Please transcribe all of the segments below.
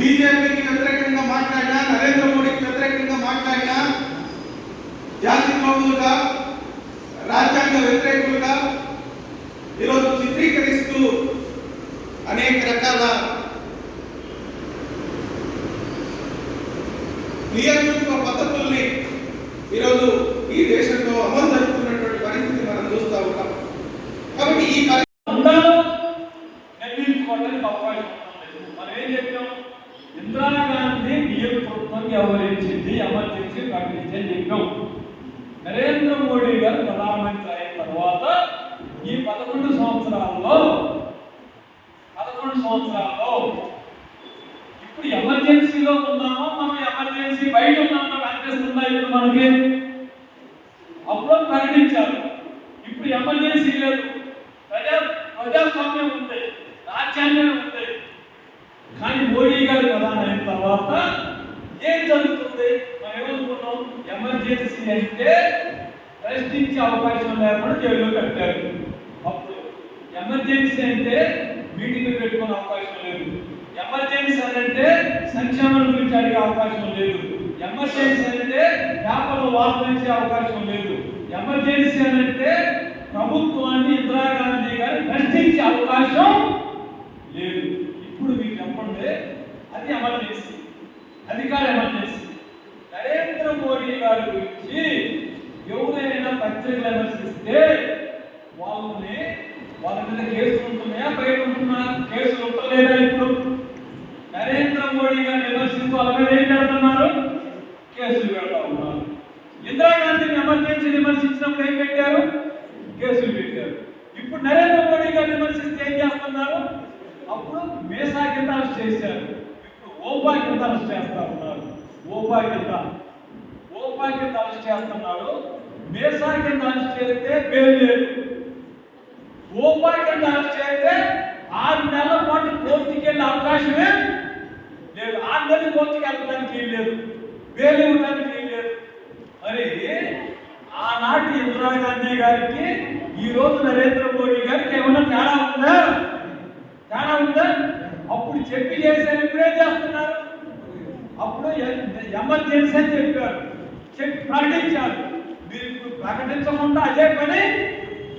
బీజేపీకి వ్యతిరేకంగా మాట్లాడినా నరేంద్ర మోడీకి వ్యతిరేకంగా మాట్లాడినా జాతి ద్రోహులుగా రాజ్యాంగ వ్యతిరేకులుగా ఈరోజు చిత్రీకరిస్తూ అనేక రకాల నియంతృత్వ పద్ధతుల్ని ఈరోజు ఈ దేశంలో అమలు జరుగుతున్నటువంటి పరిస్థితి మనం చూస్తూ ఉంటాం కాబట్టి ఈ పరి- అందరూ నిర్ణయించుకోవడానికి అవకాశం ఉంటుంది మనం ఏం చెప్పాం ఇందిరాగాంధీ నియంతృత్వం వ్యవహరించింది ఎమర్జెన్సీ ప్రకటించి నరేంద్ర మోడీ గారు ప్రధానమంత్రి అయిన తర్వాత ఈ పదకొండు సంవత్సరాల్లో పదకొండు సంవత్సరాల్లో ఇప్పుడు ఎమర్జెన్సీలో ఉన్నామో? మనం ఎమర్జెన్సీ బయట ఉన్నామో అనిపిస్తుందా ఇప్పుడు మనకి? అప్పుడు ప్రకటించారు ఇప్పుడు ఎమర్జెన్సీ లేదు. ప్రజా ప్రజాస్వామ్యం ఉంది. రాజ్యాంగం ఉంది కానీ మోడీ గారు ప్రధాని అయిన తర్వాత ఏం జరుగుతుంది మనం ఏమనుకున్నాం? ఎమర్జెన్సీ అంటే ప్రశ్నించే అవకాశం లేకుండా జైల్లో కట్టారు అప్పుడు ఎమర్జెన్సీ అంటే మీటింగ్ పెట్టుకునే అవకాశం లేదు. ఎమర్జెన్సీ అంటే సంక్షేమం గురించి అడిగే అవకాశం లేదు. ఎమర్జెన్సీ అంటే పేపర్లో వార్తలించే అవకాశం లేదు. ఎమర్జెన్సీ అంటే ప్రభుత్వాన్ని ఇందిరాగాంధీ గారి ప్రశ్నించే అవకాశం లేదు. ఇప్పుడు మీకు చెప్పండి అది ఎమర్జెన్సీ. అధికార ఎమర్జెన్సీ. గారి గురించి ఎవరైనా పత్రికలు విమర్శిస్తే వాళ్ళని వాళ్ళ మీద కేసులు ఉంటున్నాయా? బయట ఉంటున్నా? కేసులు ఉండలేదా ఇప్పుడు? నరేంద్ర మోడీ గారిని విమర్శిస్తూ వాళ్ళ మీద ఏం పెడుతున్నారు? కేసులు పెడతా ఉన్నారు. ఇందిరాగాంధీని ఎమర్జెన్సీ విమర్శించినప్పుడు ఏం పెట్టారు? కేసులు పెట్టారు. ఇప్పుడు నరేంద్ర మోడీ గారిని విమర్శిస్తే ఏం చేస్తున్నారు? అప్పుడు మేసా కింద అరెస్ట్ చేశారు. ఇప్పుడు ఓపా కింద అరెస్ట్ చేస్తా ఉన్నారు. ఓపా కింద ఓపా కింద అరెస్ట్ చేస్తున్నాడు. మేసా కింద అరెస్ట్ చేస్తే బెయిల్ లేదు. ఓపా కింద అరెస్ట్ చేస్తే ఆరు నెలల పాటు కోర్టుకి వెళ్ళే అవకాశమే లేదు. ఆరు నెలలు కోర్టుకి వెళ్ళడానికి లేదు. బెయిల్ ఇవ్వడానికి లేదు. మరి ఆనాటి ఇందిరాగాంధీ గారికి ఈ రోజు నరేంద్ర మోడీ గారికి ఏమన్నా తేడా ఉందా? తేడా ఉందా? అప్పుడు చెప్పి చేశారు ఇప్పుడే చేస్తున్నారు. అప్పుడు ఎమర్జెన్సీ అని చెప్పారు. చెప్పి ప్రకటించారు. మీరు ఇప్పుడు ప్రకటించకుండా అదే పని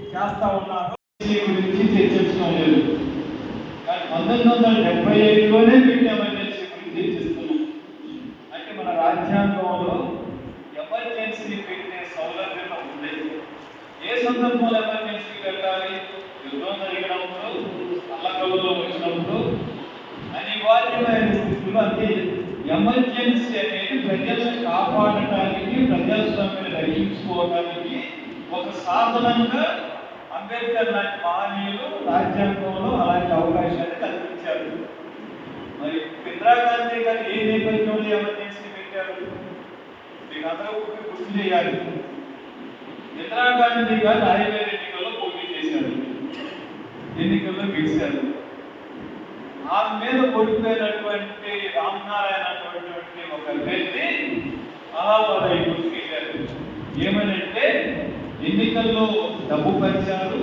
చేస్తా ఉన్నారు. గురించి చర్చించడం లేదు. కానీ పంతొమ్మిది వందల డెబ్బై ఐదులోనే వీటి ఎమర్జెన్సీ గురించి చర్చిస్తున్నాం. అంటే మన రాజ్యాంగంలో ఎమర్జెన్సీ పెట్టే సౌలభ్యం ఉంది. ఏ సందర్భంలో ఎమర్జెన్సీ పెట్టాలి? యుద్ధం జరిగినప్పుడు అల్లకల్లో వచ్చినప్పుడు అనివార్యమైన స్థితిలో అంటే ఎమర్జెన్సీ అనేది ప్రజలను కాపాడటానికి ప్రజాస్వామ్యం రక్షించుకోవడానికి ఒక సాధనంగా అంబేద్కర్ లాంటి మహనీయులు రాజ్యాంగంలో అలాంటి అవకాశాన్ని కల్పించారు. మరి ఇందిరాగాంధీ గారు ఏ నేపథ్యంలో ఎమర్జెన్సీ పెట్టారు? మీకు అందరూ గుర్తు గుర్తు చేయాలి. ఇందిరాగాంధీ గారు రాయవేర్ ఎన్నికల్లో పోటీ చేశారు. ఎన్నికల్లో గెలిచారు. ఆమె మీద కొడిపోయినటువంటి రామనారాయణ అటువంటి ఒక వ్యక్తి అలహాబాద్ వెళ్ళారు ఏమనంటే ఎన్నికల్లో డబ్బు పంచారు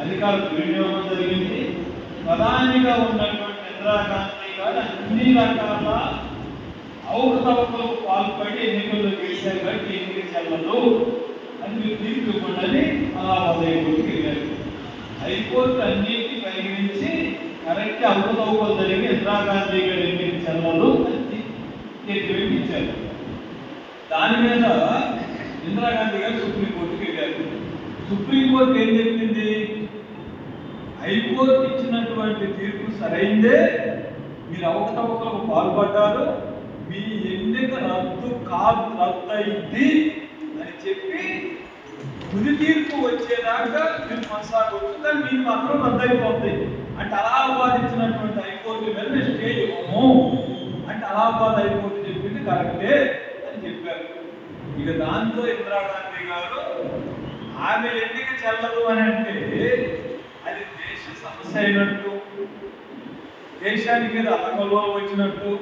అధికార దుర్వినియోగం జరిగింది. ప్రధానిగా ఉన్నటువంటి ఇందిరాగాంధీ గారు అన్ని రకాల అవకతవకలకు పాల్పడి ఎన్నికల్లో గెలిచారు కాబట్టి ఎన్నిక చెల్లదు అని తీర్పు ఇవ్వండి అలహాబాద్ వెళ్ళారు హైకోర్టు అన్నింటినీ పరిగణించి కరెక్ట్ అవకతవకలు జరిగి ఇందిరాగాంధీ గారు ఎన్నిక చెల్లదు ఇచ్చారు దాని మీద ఇందిరాగాంధీ గారు సుప్రీంకోర్టుకి వెళ్ళారు. సుప్రీంకోర్టు ఏం చెప్పింది? హైకోర్టు ఇచ్చినటువంటి తీర్పు సరైందే మీరు అవకతవకలకు పాల్పడ్డారు మీ ఎన్నిక రద్దు కాదు రద్దు అయింది అని చెప్పి తుది తీర్పు వచ్చేదాకా మీరు కొనసాగవచ్చు కానీ మీకు మాత్రం రద్దు అయిపోతాయి అంటే అలహాబాద్ ఇచ్చినటువంటి హైకోర్టు మీద స్టేజ్ స్టే ఇవ్వము అంటే అలహాబాద్ హైకోర్టు చెప్పింది కరెక్టే అని చెప్పారు. ఇక దాంతో ఇందిరాగాంధీ గారు ఆమె ఎన్నిక చెల్లదు అని అంటే అది దేశ సమస్య అయినట్టు దేశానికి మీద అలకలో వచ్చినట్టు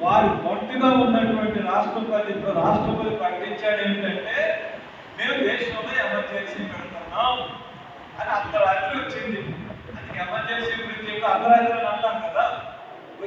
వారు మొట్టుగా ఉన్నటువంటి రాష్ట్రపతి రాష్ట్రపతి ప్రకటించాడు ఏమిటంటే మేము దేశంలో ఎమర్జెన్సీ పెడుతున్నాం అని అంత రాత్రి వచ్చింది. ఎమర్జెన్సీ గురించి ఎప్పుడు అర్ధరాత్రులు అంటాం కదా.